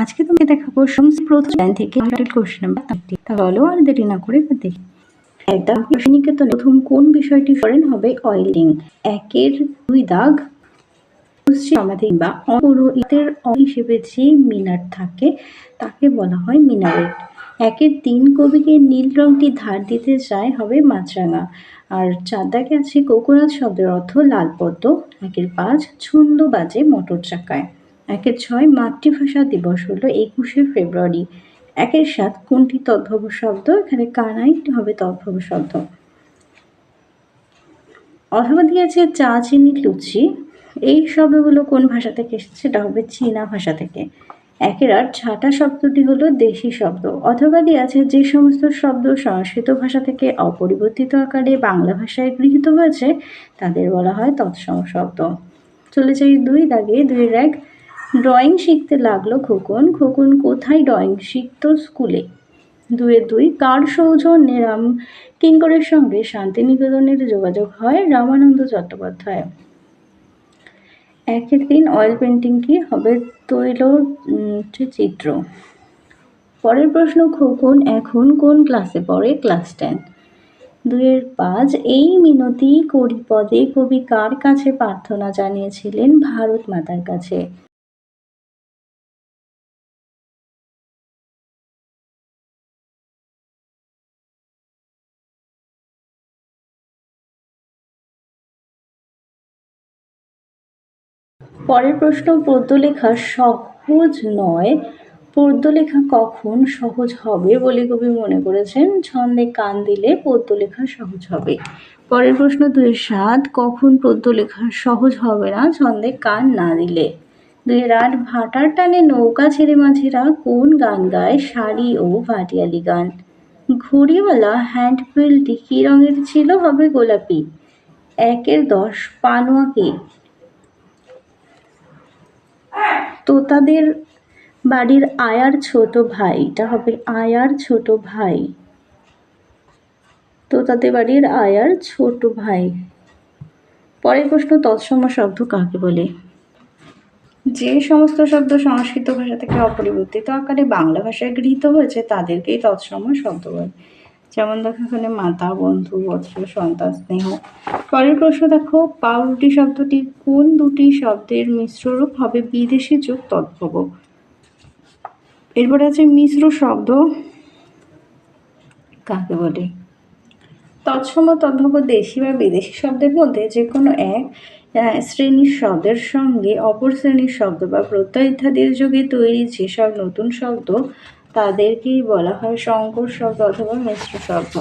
আজকে তোমাকে দেখাবো সমস্ত প্রথম থেকে দেরি না করে দেখি। একদম নিকেতন প্রথম কোন বিষয়টি করেন হবে অয়েলিং একের দুই দাগ সমাধি বা অপরু হিসেবে যে মিনার থাকে, তাকে বলা হয় মিনারেট। একের তিন কবিকে নীল রংটি ধার দিতে চায় হবে মাছরাঙা। আর চার দাগে আছে কোকোনাথ শব্দের অর্থ লাল পদ্ম। একের পাঁচ, ছন্দ বাজে মোটর চাকায়। ছয় মাতৃভাষা দিবস হলো একুশে ফেব্রুয়ারি। একের সাত কোনটি তদ্ভব শব্দ? এখানে কানাই হবে তদ্ভব শব্দ? অথবা দিয়েছে চা, চিনি, লুচি। এই শব্দগুলো কোন ভাষা থেকে এসেছে? সেটা হবে চীনা ভাষা থেকে। একের আর ছাটা শব্দটি হলো দেশি শব্দ। অথবা দিয়ে আছে যে সমস্ত শব্দ সংস্কৃত ভাষা থেকে অপরিবর্তিত আকারে বাংলা ভাষায় গৃহীত হয়েছে, তাদের বলা হয় তৎসম শব্দ। চলে যাই দুই দাগে দুই এক ড্রয়িং শিখতে লাগল খোকন। খোকন কোথায় ড্রয়িং শিখতো স্কুলে? দুয়ে দুই, কার সৌজন্যে রাম কিঙ্করের সঙ্গে শান্তিনিকেতনের যোগাযোগ হয় রামানন্দ চট্টোপাধ্যায়? একের দিন অয়েল পেন্টিং কি হবে তৈল চিত্র? পরের প্রশ্ন, খোকন এখন কোন ক্লাসে পড়ে? ক্লাস টেন দুয়ের পাঁচ, এই মিনতি করি পদে কবি কার কাছে প্রার্থনা জানিয়েছিলেন ভারত মাতার কাছে? পরের প্রশ্ন, পদ্যলেখা সহজ নয়। পদ্যলেখা কখন সহজ হবে বলে কবি মনে করেছেন? ছন্দে কান দিলে পদ্যলেখা সহজ হবে। পরের প্রশ্ন দুই সাত কখন পদ্যলেখা সহজ হবে না? ছন্দে কান না দিলে। দুই আট, ভাটার টানে নৌকা ছেড়ে মাঝিরা কোন গান গায়? শাড়ি ও ভাটিয়ালি গান। ঘড়িওয়ালা হ্যান্ডবিলটি কী রঙের ছিল হবে গোলাপি? একের দশ, পানোয়াকে। তোতাদের বাড়ির আয়ার ছোট ভাই, এটা হবে আয়ার ছোট ভাই। তোতাদের বাড়ির আয়ার ছোট ভাই। পরের প্রশ্ন, তৎসম শব্দ কাকে বলে? যে সমস্ত শব্দ সংস্কৃত ভাষা থেকে অপরিবর্তিত আকারে বাংলা ভাষায় গৃহীত হয়েছে, তাদেরকেই তৎসম শব্দ বলে। যেমন দেখো এখানে মাতা, বন্ধু বস্ত্র সন্তান, স্নেহ। পরের প্রশ্ন দেখো, পাউরুটি শব্দটি কোন দুটি শব্দের মিশ্ররূপ হবে বিদেশি যুগ তদ্ভব এরপরে আছে মিশ্র শব্দ। কাকে বলে? তৎসম, তদ্ভব, দেশি বা বিদেশি শব্দের মধ্যে যে কোনো এক শ্রেণির শব্দের সঙ্গে অপর শ্রেণির শব্দ বা প্রত্যয় ইত্যাদির যুগে তৈরি যেসব নতুন শব্দ তাদেরকেই বলা হয় সংকর শব্দ অথবা মিশ্র শব্দ।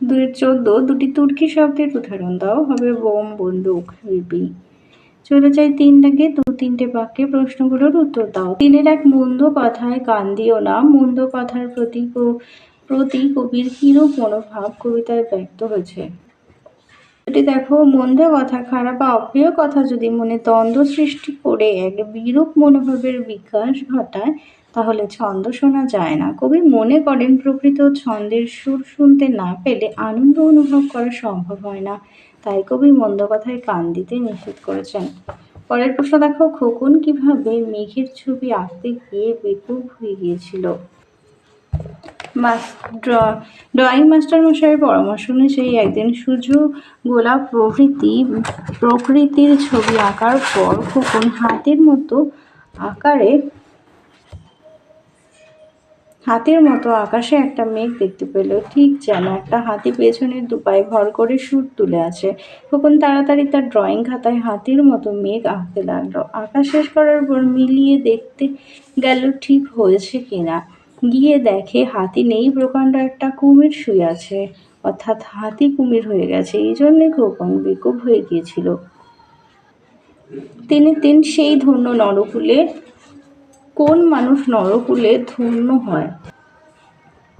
দুই চোদ্দ, দুটি তুর্কি শব্দের উদাহরণ দাও। হবে বোম, বন্দুক বিপি চলে যাই তিন দু তিনটে বাক্যে প্রশ্নগুলোর উত্তর দাও। তিনের এক মন্দ কথায় কান দিও না। মন্দ কথার প্রতি প্রতি কবির কিরূপ মনোভাব কবিতায় ব্যক্ত হয়েছে? এটি দেখো মন্দ কথা খারাপ, বা অপ্রিয় কথা যদি মনে দ্বন্দ্ব সৃষ্টি করে এক বিরূপ মনোভাবের বিকাশ ঘটায়, তাহলে ছন্দ শোনা যায় না। কবি মনে করেন প্রকৃত ছন্দের সুর শুনতে না পেলে আনন্দ অনুভব করা সম্ভব হয় না। তাই কবি মন্দ কথায় কান দিতে নিষেধ করেছেন। পরের প্রশ্ন দেখো, খোকন কীভাবে মেঘের ছবি আঁকতে গিয়ে বেকুব হয়ে গিয়েছিল? ড্রয়িং মাস্টার মশাইয়ের পরামর্শ অনুযায়ী একদিন সূর্য গোলাপ প্রভৃতি, প্রকৃতির ছবি আঁকার পর খোকন হাতের মতো আকারে, হাতের মতো আকাশে একটা মেঘ দেখতে পেল। ঠিক যেন একটা হাতি পেছনের দুপায়ে ভর করে সুর তুলে আছে। খোকন তাড়াতাড়ি তার ড্রয়িং খাতায় হাতির মতো মেঘ আঁকতে লাগল। আঁকা শেষ করার পর মিলিয়ে দেখতে গেল ঠিক হয়েছে কিনা। গিয়ে দেখে হাতি নেই প্রকাণ্ড একটা কুমির শুয়ে আছে। অর্থাৎ হাতি কুমির হয়ে গেছে। এই জন্যে খোকন বেকুব হয়ে গিয়েছিল। তিনি তিন সেই ধন্য নরকুলে, কোন মানুষ নরকুলে ধন্য হয়?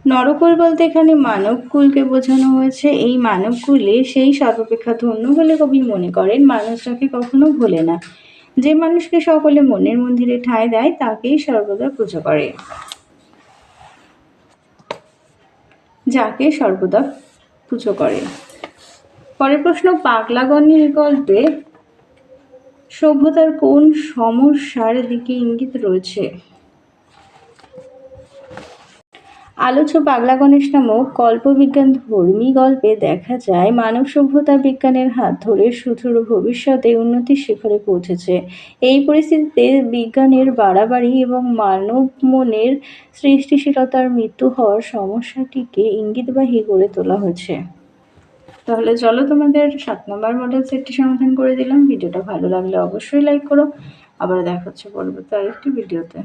নরকুল বলতে এখানে মানবকুলকে বোঝানো হয়েছে। এই মানবকুলে সেই সর্বাপেক্ষা ধন্য বলে কবি মনে করেন। মানুষটাকে কখনো ভোলে না। যে মানুষকে সকলে মনের মন্দিরে ঠাঁই দেয়, তাকেই সর্বদা পুজো করে। যাকে সর্বদা পুজো করে। পরের প্রশ্ন পাগলাগণের গল্পে সভ্যতার কোন সমস্যার দিকে ইঙ্গিত রয়েছে? আলোচ্য পাগলা গণেশ নামক কল্পবিজ্ঞান ধর্মী গল্পে দেখা যায়, মানব সভ্যতা বিজ্ঞানের হাত ধরে সুদূর ভবিষ্যতে উন্নতির শিখরে পৌঁছেছে। এই পরিস্থিতিতে বিজ্ঞানের বাড়াবাড়ি এবং মানব মনের সৃষ্টিশীলতার মৃত্যু হওয়ার সমস্যাটিকে ইঙ্গিতবাহী করে তোলা হয়েছে। তাহলে চলো তোমাদের সাত নম্বর মডেল সেটটি সমাধান করে দিলাম। ভিডিওটা ভালো লাগলে অবশ্যই লাইক করো। আবার দেখা হচ্ছে পরবর্তী আরেকটি ভিডিওতে।